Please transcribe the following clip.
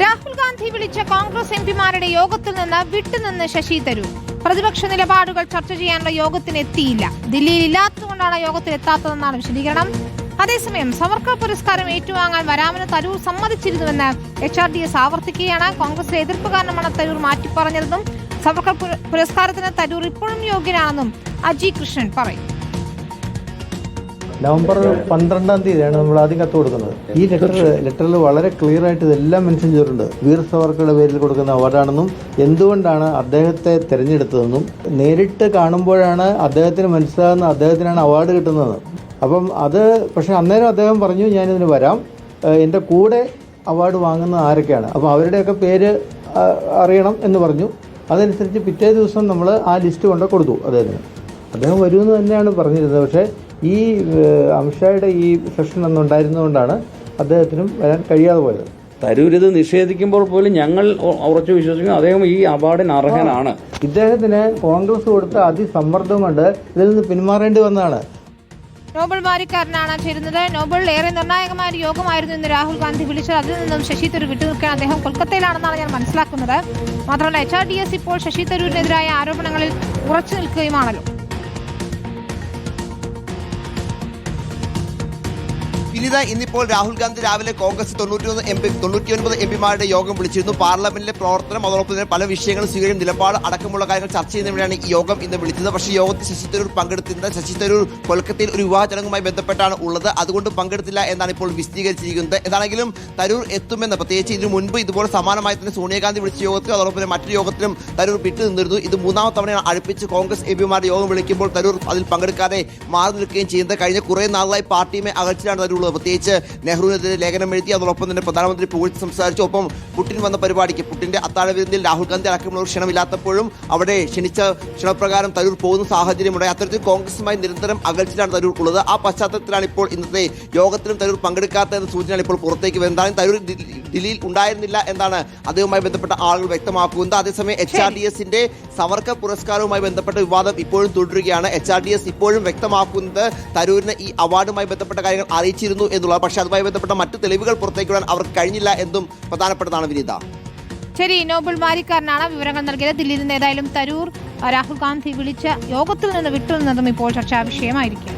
രാഹുൽ ഗാന്ധി വിളിച്ച കോൺഗ്രസ് എംപിമാരുടെ യോഗത്തിൽ നിന്ന് വിട്ടുനിന്ന് ശശി തരൂർ. പ്രതിപക്ഷ നിലപാടുകൾ ചർച്ച ചെയ്യാനുള്ള യോഗത്തിന് എത്തിയില്ല. ദില്ലിയിൽ ഇല്ലാത്തതുകൊണ്ടാണ് യോഗത്തിൽ എത്താത്തതെന്നാണ് വിശദീകരണം. അതേസമയം സവർക്കർ പുരസ്കാരം ഏറ്റുവാങ്ങാൻ വരാമെന്ന് തരൂർ സമ്മതിച്ചിരുന്നുവെന്ന് എച്ച് ആർ ഡി എസ് ആവർത്തിക്കുകയാണ്. കോൺഗ്രസിലെ എതിർപ്പ് കാരണമാണ് തരൂർ മാറ്റിപ്പറഞ്ഞതെന്നും സവർക്കർ പുരസ്കാരത്തിന് തരൂർ ഇപ്പോഴും യോഗ്യനാണെന്നും അജി കൃഷ്ണൻ പറയും നവംബർ പന്ത്രണ്ടാം തീയതിയാണ് നമ്മൾ ആദ്യം കത്ത് കൊടുക്കുന്നത്. ഈ ലെറ്റർ ലെറ്ററിൽ വളരെ ക്ലിയർ ആയിട്ട് ഇതെല്ലാം മെൻഷൻ ചെയ്തിട്ടുണ്ട്. വീർ സവർക്കറുടെ പേരിൽ കൊടുക്കുന്ന അവാർഡാണെന്നും എന്തുകൊണ്ടാണ് അദ്ദേഹത്തെ തിരഞ്ഞെടുത്തതെന്നും നേരിട്ട് കാണുമ്പോഴാണ് അദ്ദേഹത്തിന് മനസ്സിലാകുന്ന അദ്ദേഹത്തിനാണ് അവാർഡ് കിട്ടുന്നത്. അപ്പം അത് പക്ഷേ അന്നേരം അദ്ദേഹം പറഞ്ഞു ഞാനിതിന് വരാം. എന്റെ കൂടെ അവാർഡ് വാങ്ങുന്ന ആരൊക്കെയാണ്? അപ്പോൾ അവരുടെയൊക്കെ പേര് അറിയണം എന്ന് പറഞ്ഞു. അതനുസരിച്ച് പിറ്റേ ദിവസം നമ്മൾ ആ ലിസ്റ്റ് കൊണ്ട് കൊടുത്തു അദ്ദേഹത്തിന്. അദ്ദേഹം വരുമെന്ന് തന്നെയാണ് പറഞ്ഞിരുന്നത്. പക്ഷേ ഈ ഏഹ്, അമിത്ഷായുടെ ഈ സെഷൻ അന്നുണ്ടായിരുന്നതുകൊണ്ടാണ് അദ്ദേഹത്തിനും വരാൻ കഴിയാതെ പോയത്. തരൂർ ഇത് നിഷേധിക്കുമ്പോൾ പോലും ഞങ്ങൾ ഉറച്ചു വിശ്വസിക്കുന്നു. അദ്ദേഹം ഈ അവാർഡിന് അർഹനാണ്. ഇദ്ദേഹത്തിന് കോൺഗ്രസ് കൊടുത്ത അതിസമ്മർദ്ദം കൊണ്ട് ഇതിൽ നിന്ന് പിന്മാറേണ്ടി വന്നതാണ്. നോബൽ വാരിക്കാരനാണ് ചേരുന്നത്. നോബൽ ഏറെ നിർണായകമായ ഒരു യോഗമായിരുന്നു ഇന്ന് രാഹുൽ ഗാന്ധി വിളിച്ചത്. അതിൽ നിന്നും ശശി തരൂർ വിട്ടുനിൽക്കാൻ അദ്ദേഹം കൊൽക്കത്തയിലാണെന്നാണ് ഞാൻ മനസ്സിലാക്കുന്നത്. മാത്രമല്ല എച്ച് ആർ ഡി എസ് ഇപ്പോൾ ശശി തരൂരിനെതിരായ ആരോപണങ്ങളിൽ ഉറച്ചു നിൽക്കുകയുമാണല്ലോ. വിനിത ഇന്നിപ്പോൾ രാഹുൽ ഗാന്ധി രാവിലെ കോൺഗ്രസ് തൊണ്ണൂറ്റിയൊന്ന് എം പി തൊണ്ണൂറ്റിയൊൻപത് എം പിമാരുടെ യോഗം വിളിച്ചിരുന്നു. പാർലമെന്റിലെ പ്രവർത്തനം അതോടൊപ്പം തന്നെ പല വിഷയങ്ങളും സ്വീകരിക്കും. നിലപാട് അടക്കമുള്ള കാര്യങ്ങൾ ചർച്ച ചെയ്യുന്നതിനാണ് ഈ യോഗം ഇന്ന് വിളിച്ചത്. പക്ഷേ യോഗത്തിൽ ശശി തരൂർ പങ്കെടുത്തിരുന്നത് ശശി തരൂർ കൊൽക്കത്തയിൽ ഒരു വിവാഹ ചടങ്ങുമായി ബന്ധപ്പെട്ടാണ് ഉള്ളത്. അതുകൊണ്ട് പങ്കെടുത്തില്ല എന്നാണ് ഇപ്പോൾ വിശദീകരിച്ചിരിക്കുന്നത്. എന്താണെങ്കിലും തരൂർ എത്തുമെന്ന് പ്രത്യേകിച്ച് ഇതിനു മുൻപ് ഇതുപോലെ സമാനമായി തന്നെ സോണിയാഗാന്ധി വിളിച്ച യോഗത്തിൽ അതോടൊപ്പം തന്നെ മറ്റൊരു യോഗത്തിലും തരൂർ വിട്ടു നിന്നിരുന്നു. ഇത് മൂന്നാമത്തെ തവണയാണ് അടുപ്പിച്ച് കോൺഗ്രസ് എം പിമാരുടെ യോഗം വിളിക്കുമ്പോൾ തരൂർ അതിൽ പങ്കെടുക്കാതെ മാറി നിൽക്കുകയും ചെയ്യുന്നത്. കഴിഞ്ഞ കുറേ നാളായി പാർട്ടിയുമായി അകൽച്ചിലാണ് തരൂർ ഉള്ളത് പ്രത്യേകിച്ച് നെഹ്റുവിനെതിരെ ലേഖനം എഴുതി അതോടൊപ്പം തന്നെ പ്രധാനമന്ത്രി പുകഴ്ത്തി സംസാരിച്ചു ഒപ്പം പുടിൻ വന്ന പരിപാടിക്ക് പുട്ടിന്റെ അത്താഴ വിരുന്നിൽ രാഹുൽ ഗാന്ധി അടക്കമുള്ളവർ ക്ഷണമില്ലാത്തപ്പോഴും അവിടെ ക്ഷണിച്ച ക്ഷണപ്രകാരം തരൂർ പോകുന്ന സാഹചര്യമുണ്ടായി അത്തരത്തിൽ കോൺഗ്രസുമായി നിരന്തരം അകൽച്ചിലാണ് തരൂർ ഉള്ളത് ആ പശ്ചാത്തലത്തിലാണ് ഇപ്പോൾ ഇന്നത്തെ യോഗത്തിലും തരൂർ പങ്കെടുക്കാത്ത സൂചനയാണ് ഇപ്പോൾ പുറത്തേക്ക് വരുന്നത്. തരൂർ ദില്ലിയിൽ ഉണ്ടായിരുന്നില്ല എന്നാണ് അദ്ദേഹവുമായി ബന്ധപ്പെട്ട ആളുകൾ വ്യക്തമാക്കുന്നത്. അതേസമയം എച്ച് ആർ ഡി എസിന്റെ സവർക്ക പുരസ്കാരവുമായി ബന്ധപ്പെട്ട വിവാദം ഇപ്പോഴും തുടരുകയാണ്. എച്ച് ആർ ഡി എസ് ഇപ്പോഴും വ്യക്തമാക്കുന്നത് തരൂരിന് ഈ അവാർഡുമായി ബന്ധപ്പെട്ട കാര്യങ്ങൾ അറിയിച്ചിരുന്നു എന്നുള്ളത് പക്ഷേ അതുമായി ബന്ധപ്പെട്ട മറ്റു തെളിവുകൾ പുറത്തേക്ക് വിടാൻ അവർക്ക് കഴിഞ്ഞില്ല എന്നും പ്രധാനപ്പെട്ടതാണ് വിനീത. ശരി നോബൽ മാരിക്കാരനാണ് വിവരങ്ങൾ നൽകിയത്. ദില്ലിയിൽ നിന്ന് ഏതായാലും തരൂർ രാഹുൽ ഗാന്ധി വിളിച്ച യോഗത്തിൽ നിന്ന് വിട്ടുനിന്നതും ഇപ്പോൾ ചർച്ചാ വിഷയമായിരിക്കും